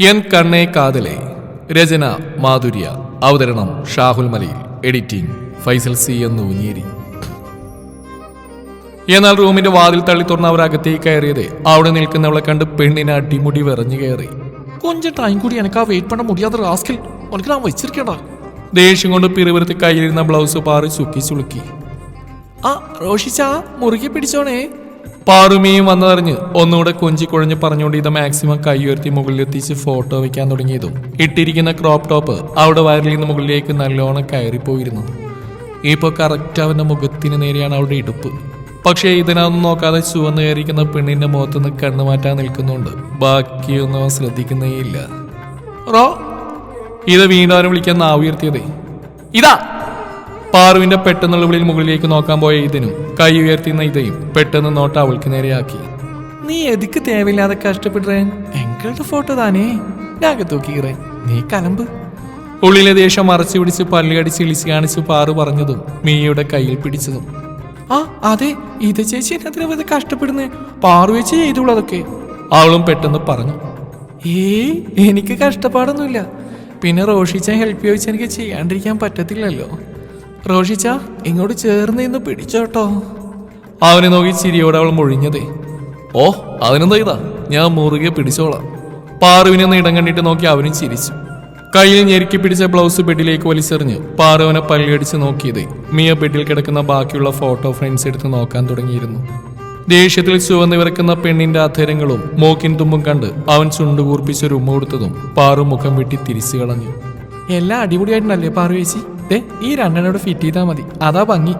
N കണ്ണേ കാതലെ. രചന മാധുര്യ. അവതരണം ഷാഹുൽ മലയിൽ എഡിറ്റിംഗ് ഫൈസൽ സി എന്ന് ഊഞ്ഞേരി. എന്നാൽ റൂമിന്റെ വാതിൽ തള്ളി തുറന്ന് അവർ അകത്തേക്ക് കയറിയത് അവിടെ നിൽക്കുന്നവളെ കണ്ട് പെണ്ണിനെ അടിമുടി വിറഞ്ഞു കയറി. കൊഞ്ചം ടൈം കൂടി എനിക്ക് ആ വെയിറ്റ് പണ്ട മുടിയാത്ത റാസ്കിൽ ഉനക്ക് ഞാൻ വെച്ചിരിക്കണ്ട. ദേഷ്യം കൊണ്ട് പിറുവിരുത്തി കയ്യിലിരുന്ന ബ്ലൗസ് പാറി ചുക്കി ചുളുക്കി ആ റോഷിച്ച മുറുകി പിടിച്ചോണേ. പാറുമിയും വന്നതറിഞ്ഞ് ഒന്നുകൂടെ കൊഞ്ചിക്കുഴഞ്ഞ് പറഞ്ഞുകൊണ്ട് ഇത് മാക്സിമം കൈ ഉയർത്തി മുകളിലെത്തിച്ച് ഫോട്ടോ വയ്ക്കാൻ തുടങ്ങിയതും. ഇട്ടിരിക്കുന്ന ക്രോപ്പ് ടോപ്പ് അവിടെ വയറിൽ നിന്ന് മുകളിലേക്ക് നല്ലോണം കയറിപ്പോയിരുന്നു. ഇപ്പോൾ കറക്റ്റ് അവന്റെ മുഖത്തിന് നേരെയാണ് അവിടെ ഇടുപ്പ്. പക്ഷേ ഇതിനൊന്നും നോക്കാതെ ചുവന്ന് കയറിക്കുന്ന പെണ്ണിന്റെ മുഖത്തുനിന്ന് കണ്ണു മാറ്റാൻ നിൽക്കുന്നുണ്ട്. ബാക്കിയൊന്നും അവൻ ശ്രദ്ധിക്കുന്നേയില്ല. റോ ഇത് വീണ്ടും അവനെ വിളിക്കാൻ നാവ് ഉയർത്തിയതേ. ഇതാ. പാറുവിന്റെ പെട്ടെന്നുള്ള വിളിയിൽ മുകളിലേക്ക് നോക്കാൻ പോയ ഇതിനും കൈ ഉയർത്തിയുന്ന ഇതയും പെട്ടെന്ന് നോട്ട് അവൾക്ക് നേരെയാക്കി. നീ എതിക്ക് തേവയില്ലാതെ കഷ്ടപ്പെടുறேன் എങ്കളുടെ ഫോട്ടോ താനേ? ഞാൻ തൂക്കിറേ നീ കലമ്പ്. ഉള്ളിലെ ദേഷ്യം മറച്ചു പിടിച്ച് പല്ലുകടിച്ച് ഇളിച്ച് കാണിച്ച് പാറു പറഞ്ഞതും മീയുടെ കയ്യിൽ പിടിച്ചതും. ആ അതെ. ഇത് ചേച്ചി എന്നതിനെ വെറുതെ കഷ്ടപ്പെടുന്നേ? പാറു വെച്ച് ചെയ്തോളൂ അതൊക്കെ അവളും പെട്ടെന്ന് പറഞ്ഞു. ഏ എനിക്ക് കഷ്ടപ്പാടൊന്നുമില്ല. പിന്നെ റോഷിച്ച ഹെൽപ്പ് ചോദിച്ചാൽ എനിക്ക് ചെയ്യാണ്ടിരിക്കാൻ പറ്റത്തില്ലല്ലോ. റോഷിച്ച ഇങ്ങോട്ട് ചേർന്ന് ഇന്ന് പിടിച്ചോട്ടോ അവനെ നോക്കി ചിരിയോടെ അവൾ മൊഴിഞ്ഞതേ. ഓ അതിനെന്താ ഇതാ? ഞാൻ മുറുകെ പിടിച്ചോളാം. പാറുവിനെ ഒന്ന് ഇടം കണ്ടിട്ട് നോക്കി അവനും ചിരിച്ചു. കയ്യിൽ ഞെരുക്കി പിടിച്ച ബ്ലൗസ് ബെഡിലേക്ക് വലിച്ചെറിഞ്ഞ് പാറുവിനെ പല്ലടിച്ച് നോക്കിയത്. മിയ ബെഡിൽ കിടക്കുന്ന ബാക്കിയുള്ള ഫോട്ടോ ഫ്രെയിംസ് എടുത്ത് നോക്കാൻ തുടങ്ങിയിരുന്നു. ദേഷ്യത്തിൽ ചുവന്ന് വിറക്കുന്ന പെണ്ണിന്റെ അധരങ്ങളും മോക്കിൻ തുമ്പും കണ്ട് അവൻ ചുണ്ടുകൂർപ്പിച്ചൊരു ഉമ്മ കൊടുത്തതും പാറു മുഖം വെട്ടി തിരിച്ചു കളഞ്ഞു. എല്ലാം അടിപൊളിയായിട്ടുണ്ടല്ലേ പാറു ചേച്ചി? ദേ ഈ രണ്ടെണ്ണോട് ഫിറ്റ് ചെയ്താൽ മതി. അതാ ഭംഗി.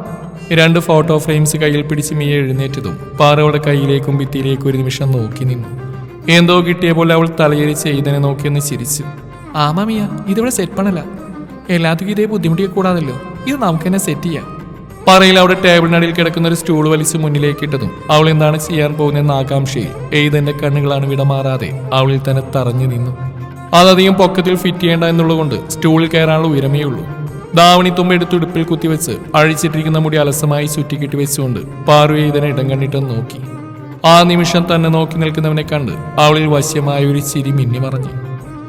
രണ്ട് ഫോട്ടോ ഫ്രെയിംസ് കയ്യിൽ പിടിച്ച് മിയ എഴുന്നേറ്റതും പാറയുടെ കയ്യിലേക്കും ഭിത്തിയിലേക്കും ഒരു നിമിഷം നോക്കി നിന്നു. എന്തോ കിട്ടിയ പോലെ അവൾ തലയേറി ചെയ്തനെ നോക്കിയൊന്ന് ചിരിച്ചു. ആമാ മിയ ഇതിവിടെ സെറ്റ് പണല്ല. എല്ലാത്തിനും ഇതേ ബുദ്ധിമുട്ടിയ കൂടാതല്ലോ. ഇത് നമുക്ക് തന്നെ സെറ്റ് ചെയ്യാം. പറയിൽ അവിടെ ടേബിളിനടിയിൽ കിടക്കുന്ന ഒരു സ്റ്റൂൾ വലിച്ച് മുന്നിലേക്ക് ഇട്ടതും അവൾ എന്താണ് ചെയ്യാൻ പോകുന്നതെന്ന ആകാംക്ഷയിൽ എയ്തന്റെ കണ്ണുകളാണ് വിടമാറാതെ അവളിൽ തന്നെ തറഞ്ഞു നിന്നു. അതധികം പൊക്കത്തിൽ ഫിറ്റ് ചെയ്യേണ്ട എന്നുള്ളതുകൊണ്ട് സ്റ്റൂളിൽ കയറാനുള്ള ഉയരമേ ഉള്ളൂ. ദാവണി തുമ്പ എടുത്ത് ഉടുപ്പിൽ കുത്തിവെച്ച് അഴിച്ചിട്ടിരിക്കുന്ന മുടി അലസമായി ചുറ്റിക്കിട്ടി വെച്ചുകൊണ്ട് പാറു ഇതിനെ ഇടം കണ്ടിട്ട് നോക്കി. ആ നിമിഷം തന്നെ നോക്കി നിൽക്കുന്നവനെ കണ്ട് അവളിൽ വശ്യമായ ഒരു ചിരി മിന്നി മറഞ്ഞു.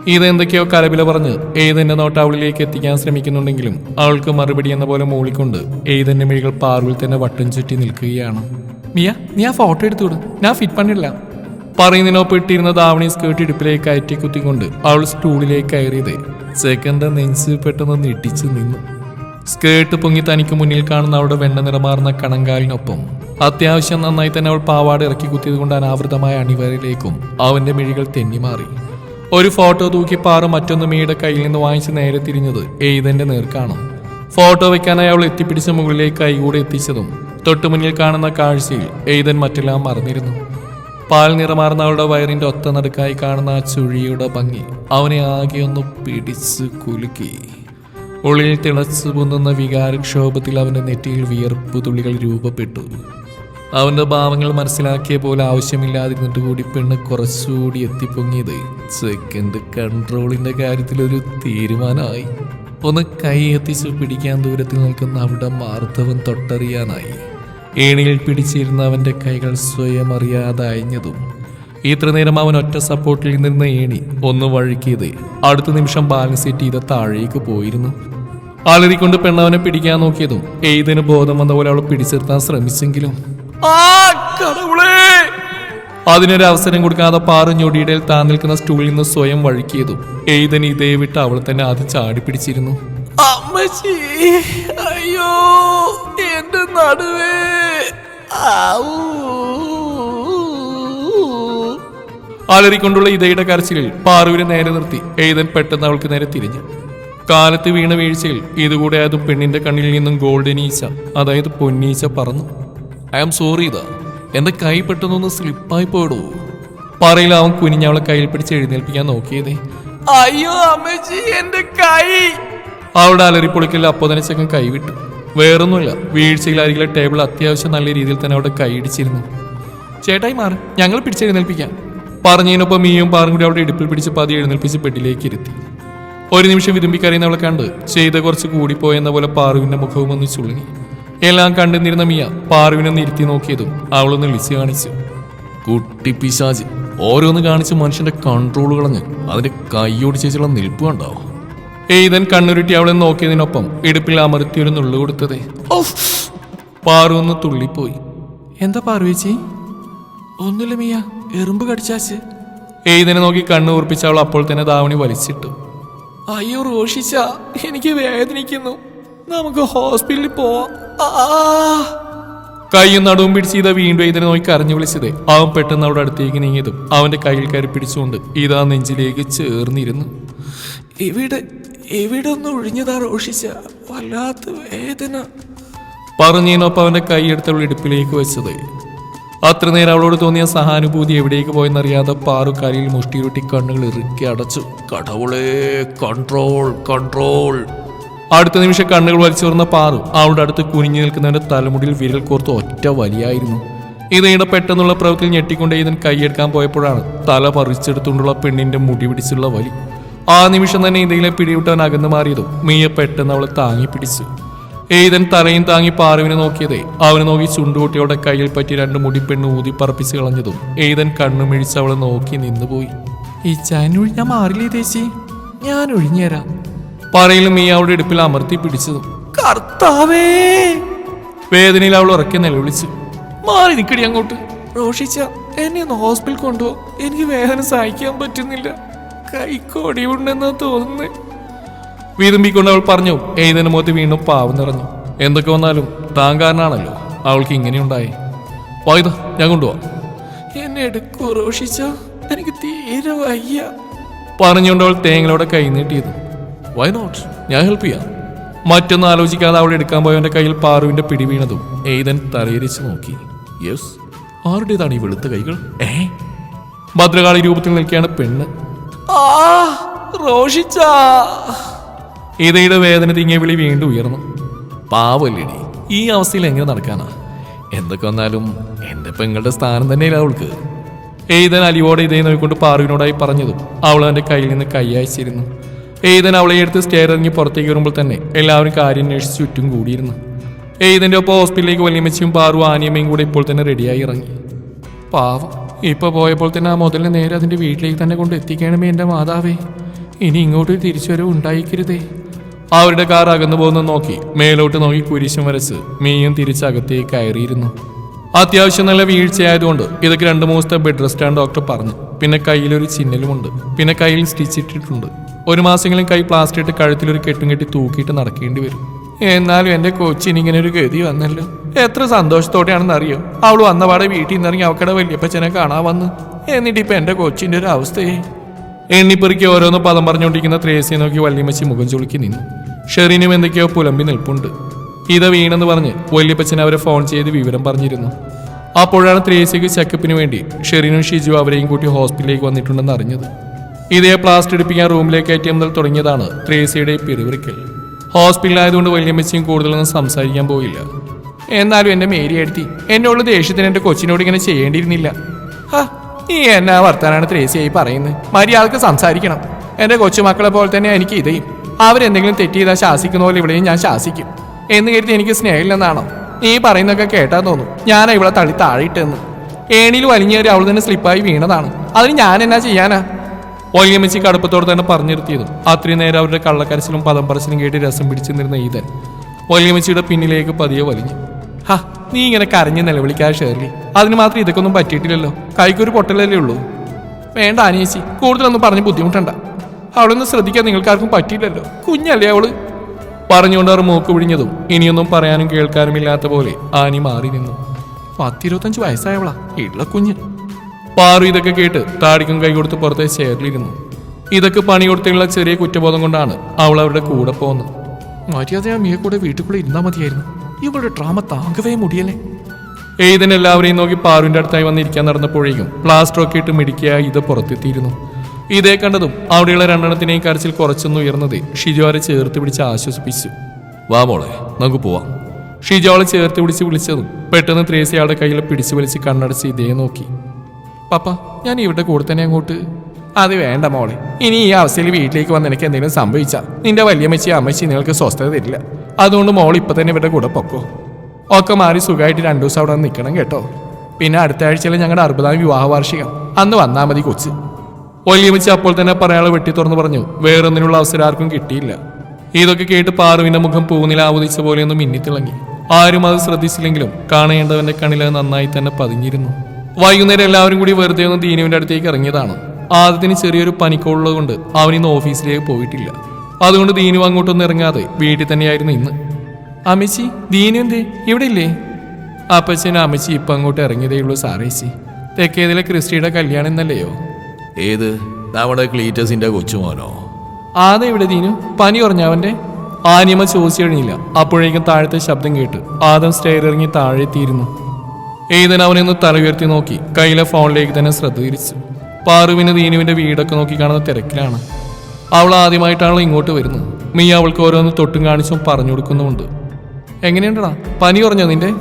ഇതെന്തൊക്കെയോ കലപില പറഞ്ഞ് ഏതെന്റെ നോട്ട് അവളിലേക്ക് എത്തിക്കാൻ ശ്രമിക്കുന്നുണ്ടെങ്കിലും അവൾക്ക് മറുപടി എന്ന പോലെ മൂളിക്കൊണ്ട് ഏതെന്റെ മിഴികൾ പാർവിൽ തന്നെ വട്ടം ചുറ്റി നിൽക്കുകയാണ്. മിയ നീ ആ ഫോട്ടോ എടുത്തുവിടും ഞാൻ ഫിറ്റ് പണില്ല പറയുന്നതിനൊപ്പം പെട്ടിരുന്ന ദാവണി സ്കേർട്ട് ഇടുപ്പിലേക്ക് കയറ്റി കുത്തിക്കൊണ്ട് അവൾ സ്റ്റൂളിലേക്ക് കയറിയത്. സെക്കൻഡ് നെഞ്ച് പെട്ടെന്ന് ഞെട്ടിച്ചു നിന്നു. സ്കേർട്ട് പൊങ്ങി തനിക്ക് മുന്നിൽ കാണുന്ന അവളുടെ വെണ്ണ നിറമാർന്ന കണങ്കാലിനൊപ്പം അത്യാവശ്യം നന്നായി തന്നെ അവൾ പാവാട് ഇറക്കി കുത്തിയത് കൊണ്ട് അനാവൃതമായ അണിവരയിലേക്കും അവന്റെ മിഴികൾ തെന്നിമാറി ഒരു ഫോട്ടോ തൂക്കി പാറ മറ്റൊന്ന് മീയുടെ കയ്യിൽ നിന്ന് വാങ്ങിച്ച് നേരെ തിരിഞ്ഞത് എയ്തന്റെ നേർക്കാണ്. ഫോട്ടോ വയ്ക്കാനായി അവൾ എത്തിപ്പിടിച്ച മുകളിലേക്ക് കൈകൂടെ എത്തിച്ചതും തൊട്ടുമുന്നിൽ കാണുന്ന കാഴ്ചയിൽ എയ്തൻ മറ്റെല്ലാം മറന്നിരുന്നു. പാൽ നിറമാർന്ന അവളുടെ വയറിന്റെ ഒത്ത നടുക്കായി കാണുന്ന ആ ചുഴിയുടെ ഭംഗി അവനെ ആകെ ഒന്ന് പിടിച്ച് കുലുക്കി. ഉള്ളിൽ തിളച്ചു പൊന്നുന്ന വികാരക്ഷോഭത്തിൽ അവന്റെ നെറ്റിയിൽ വിയർപ്പ് തുള്ളികൾ രൂപപ്പെട്ടു. അവന്റെ ഭാവങ്ങൾ മനസ്സിലാക്കിയ പോലെ ആവശ്യമില്ലാതിരുന്നിട്ട് കൂടി പെണ്ണ് കുറച്ചുകൂടി എത്തിപ്പൊങ്ങിയത് സെക്കൻഡ് കൺട്രോളിന്റെ കാര്യത്തിൽ ഒരു തീരുമാനമായി. ഒന്ന് കൈ എത്തിച്ച് പിടിക്കാൻ ദൂരത്തിൽ നിൽക്കുന്ന അവിടെ മാർദ്ദവം തൊട്ടറിയാനായി. ഏണിയിൽ പിടിച്ചിരുന്ന അവന്റെ കൈകൾ സ്വയം അറിയാതെ അയഞ്ഞതും ഇത്രനേരം അവൻ ഒറ്റ സപ്പോർട്ടിൽ നിന്ന് ഏണി ഒന്ന് വഴുക്കിയത് അടുത്ത നിമിഷം ബാലൻസ് സീറ്റ് ഇത് താഴേക്ക് പോയിരുന്നു. അലറിക്കൊണ്ട് പെണ്ണവനെ പിടിക്കാൻ നോക്കിയതും എയ്തിന് ബോധം വന്ന പോലെ അവൾ പിടിച്ചിരുത്താൻ ശ്രമിച്ചെങ്കിലും. അതിനൊരു അവസരം കൊടുക്കാതെ പാറു ഞൊടിയിടയിൽ താൻ നിൽക്കുന്ന സ്റ്റൂളിൽ നിന്ന് സ്വയം വഴുക്കിയതും എയ്തൻ ഇതേ വിട്ട് അവൾ തന്നെ ആദ്യം ചാടി പിടിച്ചിരുന്നു അമ്മച്ചി അയ്യോ എന്റെ നടുവേ. ആലറിക്കൊണ്ടുള്ള അലറിക്കൊണ്ടുള്ള ഇതയുടെ കരച്ചിലിൽ പാറുവിനെ നേരെ നിർത്തി എഴുതൻ പെട്ടെന്ന് അവൾക്ക് നേരെ തിരിഞ്ഞു. കാലത്ത് വീണ വീഴ്ചയിൽ ഇതുകൂടെ അത് പെണ്ണിന്റെ കണ്ണിൽ നിന്നും ഗോൾഡൻ ഈച്ച അതായത് പൊന്നീച്ച പറന്നു. ഐ ആം സോറി ഇതാ. എന്റെ കൈ പെട്ടെന്നൊന്ന് സ്ലിപ്പായി പോയിടൂ. പറയിൽ അവൻ കുനിഞ്ഞ് അവളെ കയ്യിൽ പിടിച്ച് എഴുന്നേൽപ്പിക്കാൻ നോക്കിയതേ. അയ്യോ അമ്മച്ചി എന്റെ കൈ. അവളുടെ പൊളിക്കില്ല അപ്പോൾ തന്നെ ചെക്കൻ കൈവിട്ടു. വേറൊന്നുമില്ല. വീഴ്ചയിലായിരിക്കില്ല ടേബിൾ അത്യാവശ്യം നല്ല രീതിയിൽ തന്നെ അവിടെ കൈയിടിച്ചിരുന്നു. ചേട്ടായി മാറി ഞങ്ങൾ പിടിച്ചെഴുന്നേൽപ്പിക്കാം. പറഞ്ഞതിനൊപ്പം മീയും പാറും കൂടി അവിടെ ഇടുപ്പിൽ പിടിച്ച് പതി എഴുന്നേൽപ്പിച്ച് ബെഡിലേക്ക് ഇരുത്തി. ഒരു നിമിഷം വിതുമ്പിക്കറിയുന്നവളെ കണ്ട് ചെയ്ത കുറച്ച് കൂടിപ്പോയെന്ന പോലെ പാറുവിന്റെ മുഖവും ഒന്ന് ചുളുങ്ങി. എല്ലാം കണ്ടുനിന്നിരുന്ന മിയ പാറുവിനൊന്ന് ഇരുത്തി നോക്കിയതും അവളൊന്ന് വിളിച്ചു കാണിച്ചു. കുട്ടി പിശാജ് ഓരോന്ന് കാണിച്ച് മനുഷ്യന്റെ കൺട്രോൾ കളഞ്ഞ് അതിന്റെ കൈയോട് നിൽപ്പ് കണ്ടോ എയ്തൻ കണ്ണുരുട്ടി അവളെ നോക്കിയതിനൊപ്പം ഇടുപ്പിൽ അമർത്തി ഒരു നുള്ളു കൊടുത്തത്! പാറു ഒന്ന് തുള്ളിപ്പോയി. എന്താ പാറുവേച്ചി ഒന്നുമില്ല മിയ എറുമ്പ് കടിച്ചാച്ച്. എയ്തനെ നോക്കി കണ്ണു ഉറപ്പിച്ച അവൾ അപ്പോൾ തന്നെ ദാവണി വലിച്ചിട്ടു. അയ്യോ റോഷിച്ച എനിക്ക് വേദനിക്കുന്നു. നമുക്ക് ഹോസ്പിറ്റലിൽ പോവാം! കൈയും നടുവും പിടിച്ച് ഇതാ വീണ്ടും ഇതിനെ നോക്കി കരഞ്ഞു വിളിച്ചത്. അവൻ പെട്ടെന്ന് അവിടെ അടുത്തേക്ക് നീങ്ങിയതും അവന്റെ കയ്യിൽ കയറി പിടിച്ചുകൊണ്ട് ഇതാ നെഞ്ചിലേക്ക് ചേർന്നിരുന്നു. ഇവിടെ ഇവിടെ ഒന്ന് ഒഴിഞ്ഞതാ റോഷിച്ച വല്ലാത്ത വേദന? പറഞ്ഞതിനൊപ്പം അവന്റെ കൈയെടുത്ത് അവൾ ഇടുപ്പിലേക്ക് വെച്ചത്. അത്ര നേരം അവളോട് തോന്നിയ സഹാനുഭൂതി എവിടേക്ക് പോയെന്നറിയാതെ പാറു കരയിൽ മുഷ്ടിയുരുട്ടി കണ്ണുകൾ ഇറുക്കി അടച്ചു. കടവുളേ കൺട്രോൾ കൺട്രോൾ അടുത്ത നിമിഷം കണ്ണുകൾ വലിച്ചുറന്ന പാറു അവളുടെ അടുത്ത് കുനിഞ്ഞു നിൽക്കുന്നവന്റെ തലമുടിയിൽ വിരൽ കോർത്ത് ഒറ്റ വലിയായിരുന്നു. ഇതയുടെ പെട്ടെന്നുള്ള പ്രവൃത്തിയിൽ ഞെട്ടിക്കൊണ്ട് ഇതിന് കൈയെടുക്കാൻ പോയപ്പോഴാണ് തല പറിച്ചെടുത്തുകൊണ്ടുള്ള പെണ്ണിന്റെ മുടി പിടിച്ചുള്ള വലി ആ നിമിഷം തന്നെ ഇന്ത്യയിലെ പിടിവിട്ടവൻ അകന്നു മാറിയതും മീയ പെട്ടെന്ന് അവളെ താങ്ങി പിടിച്ചു. ഏതൻ തലയും താങ്ങി പാറുവിനെ നോക്കിയതേ അവനെ നോക്കി ചുണ്ടുകൂട്ടിയുടെ കയ്യിൽ പറ്റി രണ്ട് മുടിപ്പെണ്ണ് ഊതി പറപ്പിച്ച് കളഞ്ഞതും ഏതൻ കണ്ണുമിഴിച്ച് അവളെ നോക്കി നിന്നുപോയി. ഈ ചാനൊഴി ഞാൻ മാറില്ലേ ദേശി ഞാൻ ഒഴിഞ്ഞുതരാം പറയിലും മീ അവളുടെ ഇടുപ്പിൽ അമർത്തി പിടിച്ചതും കർത്താവേ! വേദനയിൽ അവൾ ഉറക്കെ നിലവിളിച്ചു. മാറി നിൽക്കടി അങ്ങോട്ട്. റോഷിച്ച എന്നെ ഒന്ന് ഹോസ്പിറ്റൽ കൊണ്ടുപോ. എനിക്ക് വേദന സഹിക്കാൻ പറ്റുന്നില്ല. കൈക്കോടി ഉണ്ടെന്നാ തോന്നുന്നു. വീതുമ്പിക്കൊണ്ട് അവൾ പറഞ്ഞു എഴുതിന് മുഖത്ത് വീണ്ടും പാവം നിറഞ്ഞു. എന്തൊക്കെ വന്നാലും താൻ കാരനാണല്ലോ. അവൾക്ക് ഇങ്ങനെയുണ്ടായി. വൈദ ഞാൻ കൊണ്ടുപോവാം. എന്നെ എടുക്കൂ റോഷിച്ച. എനിക്ക് തീരെ വയ്യ. പറഞ്ഞുകൊണ്ട് അവൾ തേങ്ങലോടെ കൈ നീട്ടിയത് വൈ നോട്ട് ഞാൻ ഹെൽപ്പ് ചെയ്യാം. മറ്റൊന്നും ആലോചിക്കാതെ അവൾ എടുക്കാൻ പോയവന്റെ കയ്യിൽ പാറുവിന്റെ പിടി വീണതും എയ്തൻ തലയിരിച്ച് നോക്കി. യെസ് ആരുടേതാണ് ഈ വെളുത്ത കൈകൾ? ഏ? ഭദ്രകാളി രൂപത്തിൽ നിൽക്കുകയാണ് പെണ്ണ്. ആ റോഷിച്ച. ഇതയുടെ വേദന തിങ്ങിയ വിളി വീണ്ടും ഉയർന്നു. പാവല്ലേടി ഈ അവസ്ഥയിൽ എങ്ങനെ നടക്കാനാ? എന്തൊക്കെ വന്നാലും എന്റെ പെങ്ങളുടെ സ്ഥാനം തന്നെയില്ല അവൾക്ക്. എയ്തൻ അലിവോടെ ഇതേ നോക്കിക്കൊണ്ട് പാറുവിനോടായി പറഞ്ഞതും അവൾ അവന്റെ കയ്യിൽ നിന്ന് കൈ അയച്ചിരുന്നു. എയ്തൻ അവളെ എടുത്ത് സ്റ്റെയർ ഇറങ്ങി പുറത്തേക്ക് വരുമ്പോൾ തന്നെ എല്ലാവരും കാര്യം അന്വേഷിച്ച് ചുറ്റും കൂടിയിരുന്നു. എയ്തന്റെ ഒപ്പം ഹോസ്പിറ്റലിലേക്ക് വല്യമ്മച്ചിയും പാറു ആനിയമ്മയും കൂടെ ഇപ്പോൾ തന്നെ റെഡിയായി ഇറങ്ങി. പാവം. ഇപ്പൊ പോയപ്പോൾ തന്നെ ആ മുതലിനെ നേരെ അതിന്റെ വീട്ടിലേക്ക് തന്നെ കൊണ്ട് എത്തിക്കണമേ എന്റെ മാതാവേ. ഇനി ഇങ്ങോട്ട് തിരിച്ചു വരവ് ഉണ്ടായിക്കരുതേ. അവരുടെ കാർ അകന്നു പോകുന്ന നോക്കി മേലോട്ട് നോക്കി കുരിശും വരച്ച് മീയും തിരിച്ചകത്തേക്ക് കയറിയിരുന്നു. അത്യാവശ്യം നല്ല വീഴ്ചയായതുകൊണ്ട് ഇതൊക്കെ രണ്ട് മൂന്നത്തെ ബെഡ് റെസ്റ്റ് ആണ് ഡോക്ടർ പറഞ്ഞു. പിന്നെ കയ്യിലൊരു ചിഹ്നലുമുണ്ട് പിന്നെ കയ്യിൽ സ്റ്റിച്ച് ഇട്ടിട്ടുണ്ട്. ഒരു മാസമെങ്കിലും കൈ പ്ലാസ്റ്റർ ഇട്ട് കഴുത്തിലൊരു കെട്ടും കെട്ടി തൂക്കിയിട്ട് നടക്കേണ്ടി വരും. എന്നാലും എന്റെ കൊച്ചിനിങ്ങനെ ഒരു ഗതി വന്നല്ലോ. എത്ര സന്തോഷത്തോടെയാണെന്ന് അറിയോ അവൾ വന്നപാടെ വീട്ടിൽ നിന്നിറങ്ങി അവക്കടെ വല്യപ്പച്ചനെ കാണാൻ വന്ന്. എന്നിട്ട് ഇപ്പൊ എന്റെ കൊച്ചിന്റെ ഒരു അവസ്ഥയെ എണ്ണിപ്പെറുക്കി ഓരോന്ന് പദം പറഞ്ഞുകൊണ്ടിരിക്കുന്ന ത്രേസിയെ നോക്കി വല്യമ്മച്ചി മുഖം ചുളുക്കി നിന്നു. ഷെറിനും എന്തൊക്കെയോ പുലമ്പി നിൽപ്പുണ്ട്. ഇത വീണെന്ന് പറഞ്ഞ് വല്യപ്പച്ചൻ അവരെ ഫോൺ ചെയ്ത് വിവരം പറഞ്ഞിരുന്നു. അപ്പോഴാണ് ത്രേസിക്ക് ചെക്കപ്പിന് വേണ്ടി ഷെറിനും ഷിജു അവരെയും കൂട്ടി ഹോസ്പിറ്റലിലേക്ക് വന്നിട്ടുണ്ടെന്ന് അറിഞ്ഞത്. ഇതേ പ്ലാസ്റ്റർ എടുപ്പിക്കാൻ റൂമിലേക്ക് കയറ്റിയ മുതൽ തുടങ്ങിയതാണ് ത്രേസിയുടെ പിറുവിറിക്കൽ ഹോസ്പിറ്റലായതുകൊണ്ട് വല്യമ്മച്ചിയും കൂടുതലൊന്നും സംസാരിക്കാൻ പോയില്ല. എന്നാലും എന്റെ മേരി എടുത്തി എന്നോട് ദേഷ്യത്തിന് എന്റെ കൊച്ചിനോട് ഇങ്ങനെ ചെയ്യേണ്ടിയിരുന്നില്ല. ഹാ, ഈ എന്നാ വർത്താനാണ് ത്രേസിയായി പറയുന്നത് മര്യാദയ്ക്ക് സംസാരിക്കണം. എന്റെ കൊച്ചുമക്കളെ പോലെ തന്നെ എനിക്ക് ഇതയും. അവരെന്തെങ്കിലും തെറ്റ് ചെയ്താൽ ശാസിക്കുന്ന പോലെ ഇവിടെയും ഞാൻ ശാസിക്കും. എന്ന് കരുതി എനിക്ക് സ്നേഹമില്ലെന്നാണോ? നീ പറയുന്നൊക്കെ കേട്ടാൽ തോന്നും. ഞാൻ ഇവിടെ തള്ളി താഴെയിട്ടെന്ന്. ഏണിയിൽ വലിഞ്ഞേറി അവൾ തന്നെ സ്ലിപ്പായി വീണതാണ്. അതിന് ഞാൻ എന്നാ ചെയ്യാനാ? വല്യമ്മച്ചി കടുപ്പത്തോട് തന്നെ പറഞ്ഞു നിർത്തിയതും. അത്രയും നേരം അവരുടെ കള്ളക്കരച്ചിലും പദം പറച്ചിലും കേട്ട് രസം പിടിച്ചു നിന്നിരുന്ന ഈതൻ. വല്യമ്മച്ചിയുടെ പിന്നിലേക്ക് പതിയെ വലിഞ്ഞു. ഹാ നീ ഇങ്ങനെ കരഞ്ഞ് നിലവിളിക്കാതെ ഷേർലി. അതിന് മാത്രം ഇതൊക്കെ ഒന്നും പറ്റിയിട്ടില്ലല്ലോ കൈക്കൊരു പൊട്ടലല്ലേ ഉള്ളൂ. വേണ്ട അനിയച്ചി കൂടുതലൊന്നും പറഞ്ഞ് ബുദ്ധിമുട്ടണ്ട. അവളൊന്നും ശ്രദ്ധിക്കാൻ നിങ്ങൾക്കാർക്കും പറ്റിയില്ലല്ലോ. കുഞ്ഞല്ലേ അവൾ? പറഞ്ഞുകൊണ്ട് അവർ മൂക്ക് പിഴിഞ്ഞതും ഇനിയൊന്നും പറയാനും കേൾക്കാനും ഇല്ലാത്ത പോലെ ആനി മാറി നിന്നു. പത്തിരുപത്തഞ്ച് വയസ്സായവളാ ഇള്ള കുഞ്ഞ്. പാറു ഇതൊക്കെ കേട്ട് താടിക്കും കൈ കൊടുത്ത് പുറത്തെ ചേറിലിരുന്നു ഇതൊക്കെ പണി കൊടുത്തുള്ള ചെറിയ കുറ്റബോധം കൊണ്ടാണ് അവൾ അവരുടെ കൂടെ പോകുന്നത് മര്യാദ മീയെ കൂടെ വീട്ടിൽ കൂടെ ഇരുന്നാൽ മതിയായിരുന്നു. ഇവളുടെ ഡ്രാമ താങ്കവേ മുടിയല്ലേ? എയ്തൻ എല്ലാവരെയും നോക്കി പാറുവിന്റെ അടുത്തായി വന്നിരിക്കാൻ നടന്നപ്പോഴേക്കും പ്ലാസ്റ്റർ ഒക്കെ ഇട്ട് മിടിക്കുക ഇത് പുറത്തെത്തിയിരുന്നു. ഇതേ കണ്ടതും അവിടെയുള്ള രണ്ടെണ്ണത്തിനെയും കരച്ചിൽ കുറച്ചൊന്ന് ഉയർന്നത് ഷിജോരെ ചേർത്ത് പിടിച്ച് ആശ്വസിപ്പിച്ചു. വാ മോളെ നമുക്ക് പോവാം. ഷിജോളെ ചേർത്ത് പിടിച്ച് വിളിച്ചതും പെട്ടെന്ന് ത്രേസി അവളുടെ കയ്യിൽ പിടിച്ചു വലിച്ച് കണ്ണടച്ച് ഇതേ നോക്കി. പപ്പ ഞാൻ ഇവിടെ കൂടെ തന്നെ അങ്ങോട്ട്. അത് വേണ്ട മോളെ ഇനി ഈ അവസ്ഥയിൽ വീട്ടിലേക്ക് വന്ന് എനിക്ക് എന്തെങ്കിലും സംഭവിച്ചാൽ നിന്റെ വലിയമ്മച്ചി അമ്മച്ചി നിങ്ങൾക്ക് സ്വസ്ഥത തരില്ല. അതുകൊണ്ട് മോൾ ഇപ്പൊ തന്നെ ഇവരുടെ കൂടെ പൊക്കോ. ഒക്കെ മാറി സുഖമായിട്ട് രണ്ടു ദിവസം അവിടെ നിൽക്കണം കേട്ടോ. പിന്നെ അടുത്ത ആഴ്ചയിൽ ഞങ്ങളുടെ അറുപതാം വിവാഹ വാർഷികം അന്ന് വന്നാൽ മതി കൊച്ച്. വല്യമ്മച്ചി അപ്പോൾ തന്നെ പറയാളെ വെട്ടി തുറന്നു പറഞ്ഞു വേറൊന്നിനുള്ള അവസരം ആർക്കും കിട്ടിയില്ല. ഇതൊക്കെ കേട്ട് പാറുവിന്റെ മുഖം പൂനില ആവതിച്ച പോലെയൊന്ന് മിന്നിത്തിളങ്ങി. ആരും അത് ശ്രദ്ധിച്ചില്ലെങ്കിലും കാണേണ്ടവന്റെ കണ്ണിൽ നന്നായി തന്നെ പതിഞ്ഞിരുന്നു. വൈകുന്നേരം എല്ലാവരും കൂടി വെറുതെ ഒന്ന് ദീനുവിന്റെ അടുത്തേക്ക് ഇറങ്ങിയതാണ്. ആദ്യത്തിന് ചെറിയൊരു പനിക്കോളുള്ളത് കൊണ്ട് അവൻ ഇന്ന് ഓഫീസിലേക്ക് പോയിട്ടില്ല. അതുകൊണ്ട് ദീനു അങ്ങോട്ടൊന്നും ഇറങ്ങാതെ വീട്ടിൽ തന്നെയായിരുന്നു ഇന്ന്. അമ്മച്ചി ദീനു എന്തേ? ഇവിടെ ഇല്ലേ അപ്പച്ചനും അമ്മച്ചി ഇപ്പം അങ്ങോട്ട് ഇറങ്ങിയതേ ഉള്ളൂ സാറേച്ചി തെക്കേതിലെ ക്രിസ്റ്റിയുടെ കല്യാണം എന്നല്ലയോ ഏത്? നമ്മുടെ ക്ലീറ്റസിന്റെ കൊച്ചുമോനോ? ആദ്യ ഇവിടെ ദീനു. പനി കുറഞ്ഞവന്റെ ആനിമ ആനിയമ്മ ചോദിച്ചു കഴിഞ്ഞില്ല. അപ്പോഴേക്കും താഴത്തെ ശബ്ദം കേട്ട് ആദം സ്റ്റെയർ ഇറങ്ങി താഴെ എത്തിയിരുന്നു. ഏതൻ അവനെ ഒന്ന് തല ഉയർത്തി നോക്കി. കയ്യിലെ ഫോണിലേക്ക് തന്നെ ശ്രദ്ധ തിരിച്ചു. പാറുവിന് ദീനുവിന്റെ വീടൊക്കെ നോക്കി കാണുന്ന തിരക്കിലാണ്. അവൾ ആദ്യമായിട്ടാണല്ലോ ഇങ്ങോട്ട് വരുന്നത്. മീ അവൾക്ക് ഓരോന്ന് തൊട്ടും കാണിച്ചും പറഞ്ഞു കൊടുക്കുന്നുമുണ്ട്. എങ്ങനെയുണ്ടടാ? പനി കുറഞ്ഞോ നിന്റെ?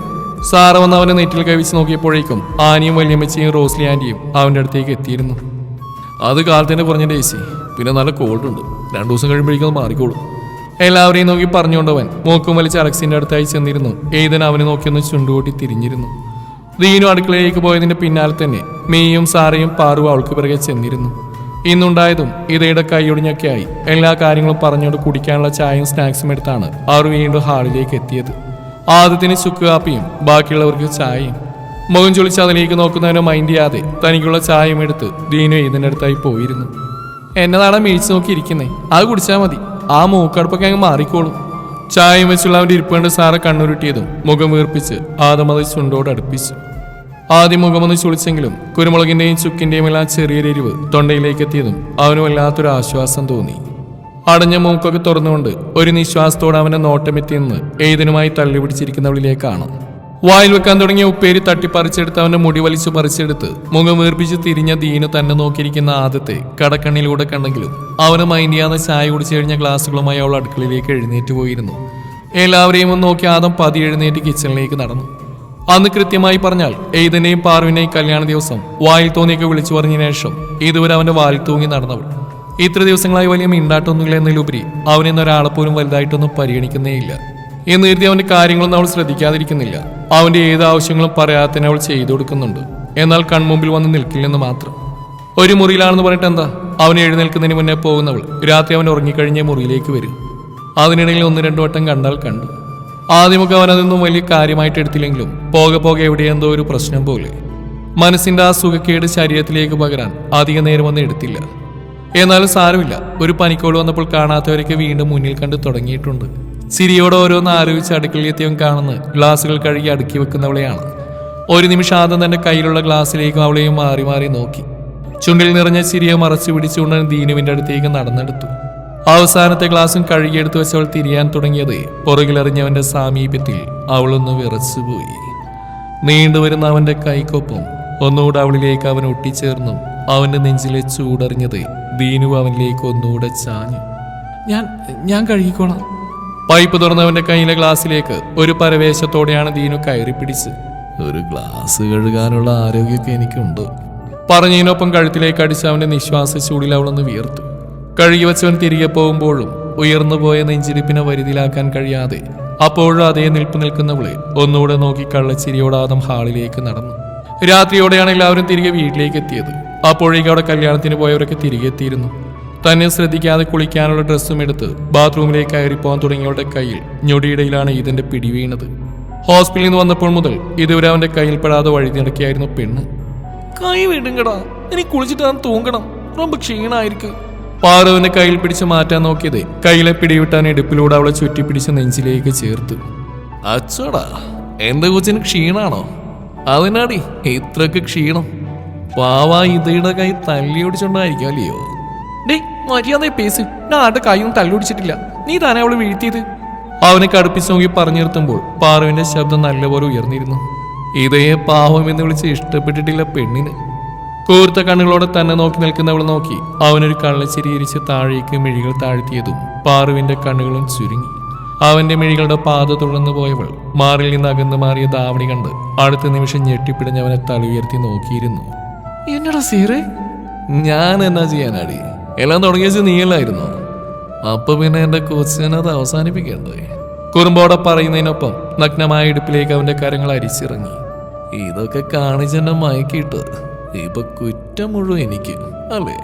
സാറ വന്ന് അവനെ നെറ്റിൽ കവിച്ച് നോക്കിയപ്പോഴേക്കും ആനിയും വല്യമ്മച്ചിയും റോസ്ലി ആന്റിയും അവന്റെ അടുത്തേക്ക് എത്തിയിരുന്നു. അത് കാലത്തിന്റെ കുറഞ്ഞ ഡേസി പിന്നെ നല്ല കോൾഡ് ഉണ്ട്. രണ്ടു ദിവസം കഴിയുമ്പോഴേക്കും അത് മാറിക്കോളും. എല്ലാവരെയും നോക്കി പറഞ്ഞുകൊണ്ടവൻ മൂക്കും വലിച്ച് അലക്സിന്റെ അടുത്തായി ചെന്നിരുന്നു. ഏതൻ അവനെ നോക്കിയൊന്ന് ചുണ്ടുകൂട്ടി തിരിഞ്ഞിരുന്നു. ദീനു അടുക്കളയിലേക്ക് പോയതിന്റെ പിന്നാലെ തന്നെ മീയും സാറയും പാറും അവൾക്ക് പിറകെ ചെന്നിരുന്നു. ഇന്നുണ്ടായതും ഇതയുടെ കൈയൊടിഞ്ഞൊക്കെയായി എല്ലാ കാര്യങ്ങളും പറഞ്ഞുകൊണ്ട് കുടിക്കാനുള്ള ചായയും സ്നാക്സും എടുത്താണ് അവർ വീണ്ടും ഹാളിലേക്ക് എത്തിയത്. ആദ്യത്തിന് ചുക്ക് കാപ്പിയും ബാക്കിയുള്ളവർക്ക് ചായയും. മുഖം ചൊളിച്ച് അതിലേക്ക് നോക്കുന്നതിനോ മൈൻഡ് ചെയ്യാതെ തനിക്കുള്ള ചായയും എടുത്ത് ദീനു ഇതിന്റെ അടുത്തായി പോയിരുന്നു. എന്നതാണ് മേടിച്ചു നോക്കി ഇരിക്കുന്നേ അത് കുടിച്ചാൽ മതി. ആ മൂക്കടുപ്പൊക്കെ അങ്ങ് മാറിക്കോളും. ചായയും വെച്ചുള്ള അവന്റെ ഇരിപ്പ് കണ്ട് സാറെ കണ്ണുരുട്ടിയതും മുഖം വീർപ്പിച്ച് ആദമതി ചുണ്ടോട് അടുപ്പിച്ചു. ആദ്യം മുഖമൊന്ന് ചുളിച്ചെങ്കിലും കുരുമുളകിന്റെയും ചുക്കിന്റെയും എല്ലാം ചെറിയ രരിവ് തൊണ്ടയിലേക്ക് എത്തിയതും അവന് വല്ലാത്തൊരു ആശ്വാസം തോന്നി. അടഞ്ഞ മൂക്കൊക്കെ തുറന്നുകൊണ്ട് ഒരു നിശ്വാസത്തോടെ അവന്റെ നോട്ടമെത്തി നിന്ന് ഏതിനുമായി തള്ളി പിടിച്ചിരിക്കുന്നവളിലേക്കാണ് വായിൽ വെക്കാൻ തുടങ്ങിയ ഉപ്പേരി തട്ടിപ്പറിച്ചെടുത്ത് അവന്റെ മുടി വലിച്ചു പറിച്ചെടുത്ത് മുഖം വീർപ്പിച്ച് തിരിഞ്ഞ ദീനു തന്നെ നോക്കിയിരിക്കുന്ന ആദ്യത്തെ കടക്കണ്ണിലൂടെ കണ്ടെങ്കിലും അവന് മൈൻഡിയാന്ന് ചായ കുടിച്ചു കഴിഞ്ഞ ഗ്ലാസ്സുകളുമായി അവൾ അടുക്കളയിലേക്ക് എഴുന്നേറ്റ് പോയിരുന്നു. എല്ലാവരെയും ഒന്ന് നോക്കി ആദം പതി എഴുന്നേറ്റ് കിച്ചണിലേക്ക് നടന്നു. അന്ന് കൃത്യമായി പറഞ്ഞാൽ എയ്തനെയും പാർവിനെയും കല്യാണ ദിവസം വായിൽ തോന്നിയൊക്കെ വിളിച്ചു പറഞ്ഞ ശേഷം ഇതുവരെ അവന്റെ വായിൽ തൂങ്ങി നടന്നവൾ. ഇത്ര ദിവസങ്ങളായി വലിയ മിണ്ടാട്ടൊന്നുമില്ല എന്നതിലുപരി അവനെന്നൊരാളെ പോലും വലുതായിട്ടൊന്നും പരിഗണിക്കുന്നേയില്ല. എന്ന് കരുതി അവന്റെ കാര്യങ്ങളൊന്നും അവൾ ശ്രദ്ധിക്കാതിരിക്കുന്നില്ല. അവന്റെ ഏത് ആവശ്യങ്ങളും പറയാതെ തന്നെ അവൾ ചെയ്തു കൊടുക്കുന്നുണ്ട്. എന്നാൽ കൺമുമ്പിൽ വന്ന് നിൽക്കില്ലെന്ന് മാത്രം. ഒരു മുറിയിലാണെന്ന് പറഞ്ഞിട്ട് എന്താ? അവൻ എഴുന്നേൽക്കുന്നതിന് മുന്നേ പോകുന്നവൾ രാത്രി അവൻ ഉറങ്ങിക്കഴിഞ്ഞ മുറിയിലേക്ക് വരും. അതിനിടയിൽ ഒന്ന് രണ്ടു വട്ടം കണ്ടാൽ കണ്ടു. ആദ്യമൊക്കെ അവൻ അതൊന്നും വലിയ കാര്യമായിട്ട് എടുത്തില്ലെങ്കിലും പോകെ പോകെ എവിടെയെന്തോ ഒരു പ്രശ്നം പോലെ. മനസ്സിന്റെ ആ സുഖക്കേട് ശരീരത്തിലേക്ക് പകരാൻ അധിക നേരമൊന്നും എടുത്തില്ല. എന്നാലും സാരമില്ല. ഒരു പനിക്കോട് വന്നപ്പോൾ കാണാത്തവരൊക്കെ വീണ്ടും മുന്നിൽ കണ്ട് തുടങ്ങിയിട്ടുണ്ട്. ചിരിയോടെ ഓരോന്ന് ആലോചിച്ച് അടുക്കളയിലെത്തിയവൻ കാണുന്ന ഗ്ലാസുകൾ കഴുകി അടുക്കി വെക്കുന്നവളെയാണ്. ഒരു നിമിഷം ആദ്യം തന്റെ കയ്യിലുള്ള ഗ്ലാസ്സിലേക്കും അവളെയും മാറി മാറി നോക്കി. ചുണ്ടിൽ നിറഞ്ഞ ചിരിയെ മറച്ചു പിടിച്ചുകൊണ്ട് ദീനുവിന്റെ അടുത്തേക്ക് നടന്നെടുത്തു. അവസാനത്തെ ഗ്ലാസും കഴുകിയെടുത്ത് വെച്ചവൾ തിരിയാൻ തുടങ്ങിയത് പുറകിലെറിഞ്ഞവന്റെ സാമീപ്യത്തിൽ അവളൊന്ന് വിറച്ചുപോയി. നീണ്ടുവരുന്ന അവന്റെ കൈക്കൊപ്പം ഒന്നുകൂടെ അവളിലേക്ക് അവൻ ഒട്ടിച്ചേർന്നു. അവന്റെ നെഞ്ചിലെ ചൂടറിഞ്ഞത് ദീനു അവനിലേക്ക് ഒന്നുകൂടെ ചാഞ്ഞു. ഞാൻ ഞാൻ കഴുകിക്കോളാം. പൈപ്പ് തുറന്നവന്റെ കയ്യിലെ ഗ്ലാസ്സിലേക്ക് ഒരു പരവേശത്തോടെയാണ് ദീനു കയറി പിടിച്ച്. ഒരു ഗ്ലാസ് കഴുകാനുള്ള ആരോഗ്യമൊക്കെ എനിക്കുണ്ട്. പറഞ്ഞതിനൊപ്പം കഴുത്തിലേക്ക് അടിച്ച് അവന്റെ നിശ്വാസ ചൂടിൽ അവളൊന്ന് വിയർത്തു. കഴിയുവച്ചവൻ തിരികെ പോകുമ്പോഴും ഉയർന്നുപോയ നെഞ്ചിരിപ്പിനെ വരുതിലാക്കാൻ കഴിയാതെ അപ്പോഴും അതേ നിൽപ്പ് നിൽക്കുന്നവളെ ഒന്നുകൂടെ നോക്കി കള്ളച്ചിരിയോടാദം ഹാളിലേക്ക് നടന്നു. രാത്രിയോടെയാണ് എല്ലാവരും തിരികെ വീട്ടിലേക്ക് എത്തിയത്. അപ്പോഴേക്കും അവിടെ കല്യാണത്തിന് പോയവരൊക്കെ തിരികെ എത്തിയിരുന്നു. തന്നെ ശ്രദ്ധിക്കാതെ കുളിക്കാനുള്ള ഡ്രസ്സും എടുത്ത് ബാത്റൂമിലേക്ക് കയറിപ്പോകാൻ തുടങ്ങിയവരുടെ കയ്യിൽ ഞൊടിയിടയിലാണ് ഇതിന്റെ പിടി വീണത്. ഹോസ്പിറ്റലിൽ നിന്ന് വന്നപ്പോൾ മുതൽ ഇതുവരെ അവന്റെ കയ്യിൽ പെടാതെ വഴി നടക്കിയായിരുന്നു പെണ്ണ്. കൈ വിടുങ്കടാ എനിക്ക് ഞാൻ തൂങ്ങണം. ക്ഷീണായിരിക്കും. പാറുവിന്റെ കയ്യിൽ പിടിച്ച് മാറ്റാൻ നോക്കിയത് കയ്യിലെ പിടിവിട്ടാൻ ഇടുപ്പിലൂടെ അവളെ ചുറ്റി ചുറ്റിപ്പിടിച്ച് നെഞ്ചിലേക്ക് ചേർത്തു. അച്ചോടാ എന്റെ കൊച്ചിന് ക്ഷീണാണോ? അതിനാടി ഇത്രക്ക് ക്ഷീണം. പാവാ ഇതയുടെ കൈ തല്ലി ഓടിച്ചോണ്ടായിരിക്കും അല്ലയോ? ഡേ മര്യാദ പേസ്. ഞാൻ ആരുടെ കൈയൊന്നും തല്ലിയൊടിച്ചിട്ടില്ല. നീ താനെ അവൾ വീഴ്ത്തിയത്? അവനെ കടുപ്പിച്ച് നോക്കി പറഞ്ഞു നിർത്തുമ്പോൾ പാറുവിന്റെ ശബ്ദം നല്ലപോലെ ഉയർന്നിരുന്നു. ഇതയെ പാവം എന്ന് വിളിച്ച് ഇഷ്ടപ്പെട്ടിട്ടില്ല പെണ്ണിന്. കൂർത്ത കണ്ണുകളോടെ തന്നെ നോക്കി നിൽക്കുന്നവൾ നോക്കി അവനൊരു കള്ളച്ചിരി ഇരിച്ച് താഴേക്ക് മിഴികൾ താഴ്ത്തിയതും പാറുവിന്റെ കണ്ണുകളും ചുരുങ്ങി. അവന്റെ മിഴികളുടെ പാത തുടർന്നു പോയവൾ മാറിൽ നിന്ന് അകന്നു മാറിയ ദാവണി കണ്ട് അടുത്ത നിമിഷം ഞെട്ടിപ്പിടഞ്ഞ് അവനെ ഉയർത്തി നോക്കിയിരുന്നു. എന്നടാ സീറേ? ഞാൻ എന്നാ ചെയ്യാനാടി? എല്ലാം തുടങ്ങിയ നീയല്ലായിരുന്നു? അപ്പൊ പിന്നെ എന്റെ കൊച്ചിനത് അവസാനിപ്പിക്കേണ്ടേ കുറുമ്പോടെ പറയുന്നതിനൊപ്പം നഗ്നമായ ഇടുപ്പിലേക്ക് അവന്റെ കരങ്ങൾ അരിച്ചിറങ്ങി. ഇതൊക്കെ കാണിച്ചെന്നെ മയക്കിയിട്ട്. ഇപ്പൊ കുറ്റം മുഴുവൻ എനിക്ക് അല്ലേ?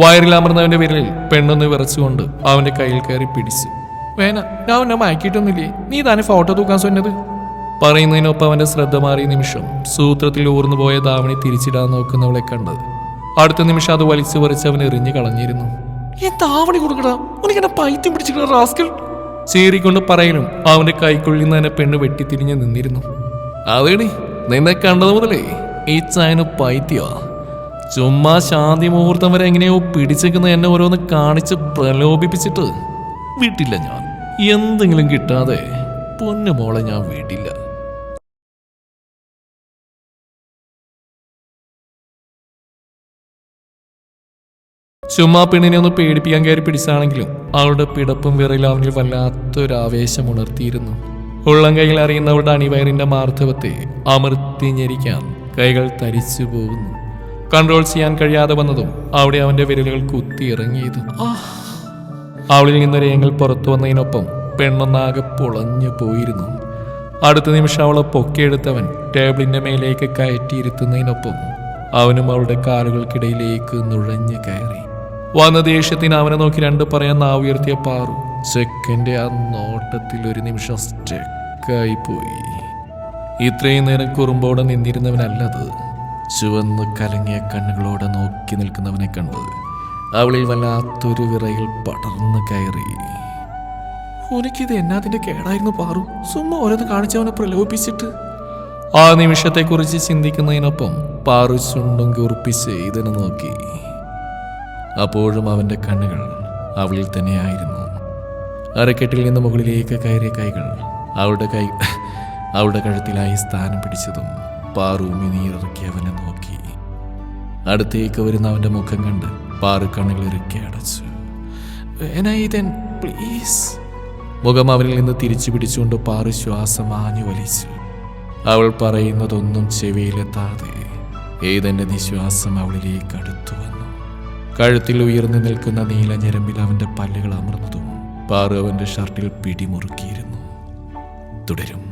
വയറിൽ അമർന്നവന്റെ വിരലിൽ പെണ്ണൊന്ന് വിറച്ചുകൊണ്ട് അവന്റെ കയ്യിൽ കയറി പിടിച്ചു. വേന ഞാൻ എന്നെ മയക്കിയിട്ടൊന്നുമില്ലേ? നീ തന്നെ ഫോട്ടോ തൂക്കാൻ സ്വന്നത്? പറയുന്നതിനൊപ്പം അവന്റെ ശ്രദ്ധ മാറിയ നിമിഷം സൂത്രത്തിൽ ഊർന്നു പോയ ദാവണി തിരിച്ചിടാൻ നോക്കുന്നവളെ കണ്ടത്. അടുത്ത നിമിഷം അത് വലിച്ചു പറിച്ച് അവൻ എറിഞ്ഞു കളഞ്ഞിരുന്നു. ദാവണി കൊടുക്കടാ ചീറിക്കൊണ്ട് പറയലും അവന്റെ കൈക്കുള്ളിൽ നിന്ന് തന്നെ പെണ്ണ് വെട്ടിത്തിരിഞ്ഞ് നിന്നിരുന്നു. അതേടി നിന്നെ കണ്ടത് മുതലേ. ഈ ചായന് പൈത്യോ? ചുമ്മാ ശാന്തി മുഹൂർത്തം വരെ എങ്ങനെയോ പിടിച്ചേക്കുന്ന എന്നെ ഓരോന്ന് കാണിച്ച് പ്രലോഭിപ്പിച്ചിട്ട് വിട്ടില്ല ഞാൻ. എന്തെങ്കിലും കിട്ടാതെ പൊന്നു മോളെ ഞാൻ വിടില്ല. ചുമ്മാ പെണ്ണിനെ ഒന്ന് പേടിപ്പിക്കാൻ കയറി പിടിച്ചാണെങ്കിലും അവളുടെ പിടപ്പും വിറയിലും അവനിൽ വല്ലാത്തൊരു ആവേശം ഉണർത്തിയിരുന്നു. ഉള്ളം കയ്യിൽ അറിയുന്നവളുടെ അണിവയറിന്റെ മാർദ്ധവത്തെ അമർത്തി കൈകൾ തരിച്ചു പോകുന്നു. കൺട്രോൾ ചെയ്യാൻ കഴിയാതെ വന്നതും അവിടെ അവന്റെ വിരലുകൾ കുത്തിയിറങ്ങിയത്. അവളിൽ നിന്നൊരു ഏങ്ങൽ പുറത്തു വന്നതിനൊപ്പം പെണ്ണൊന്നാകെ പൊളഞ്ഞു പോയിരുന്നു. അടുത്ത നിമിഷം അവളെ പൊക്കിയെടുത്തവൻ ടേബിളിന്റെ മേലേക്ക് കയറ്റിയിരുത്തുന്നതിനൊപ്പം അവനും അവളുടെ കാലുകൾക്കിടയിലേക്ക് നുഴഞ്ഞു കയറി. വന്ന ദേഷ്യത്തിന് അവനെ നോക്കി രണ്ട് പറയാൻ നാവ് ഉയർത്തിയ പാറു. ചെക്കന്റെ ആ നോട്ടത്തിൽ ഒരു നിമിഷം സ്റ്റെക്കായി പോയി. ഇത്രയും നേരം കുറുമ്പോടെ നിന്നിരുന്നവനല്ലത് ചുവന്ന് കലങ്ങിയ കണ്ണുകളോടെ നോക്കി നിൽക്കുന്നവനെ കണ്ട് അവളിൽ വല്ലാത്തൊരു വിറയിൽ പടർന്നു കയറി. ഉനക്കിത് എന്നാതിന്റെ കേടായിരുന്നു പാറു. സുമ്മ ഓരോന്ന് കാണിച്ചവനെ പ്രലോഭിപ്പിച്ചിട്ട്. ആ നിമിഷത്തെക്കുറിച്ച് ചിന്തിക്കുന്നതിനൊപ്പം പാറു ചുണ്ടും കുറിപ്പിച്ച് ഇതിനെ നോക്കി. അപ്പോഴും അവന്റെ കണ്ണുകൾ അവളിൽ തന്നെയായിരുന്നു. അരക്കെട്ടിൽ നിന്ന് മുകളിലേക്ക് കയറിയ കൈകൾ അവളുടെ കൈ അവളുടെ കഴുത്തിലായി സ്ഥാനം പിടിച്ചതും പാറു മിനീറിറക്കി അവനെ നോക്കി. അടുത്തേക്ക് വരുന്ന അവന്റെ മുഖം കണ്ട് പാറു കണ്ണുകൾ ഇറുക്കി അടച്ചു. പ്ലീസ്. മുഖം അവനിൽ നിന്ന് തിരിച്ചു പിടിച്ചുകൊണ്ട് പാറു ശ്വാസം ആഞ്ഞു വലിച്ചു. അവൾ പറയുന്നതൊന്നും ചെവിയിലെത്താതെ ഏതന്റെ നിശ്വാസം അവളിലേക്ക് അടുത്തു വന്നു. കഴുത്തിൽ ഉയർന്നു നിൽക്കുന്ന നീല ഞരമ്പിൽ അവന്റെ പല്ലുകൾ അമർന്നതും പാറു അവന്റെ ഷർട്ടിൽ പിടിമുറുക്കിയിരുന്നു. തുടരും.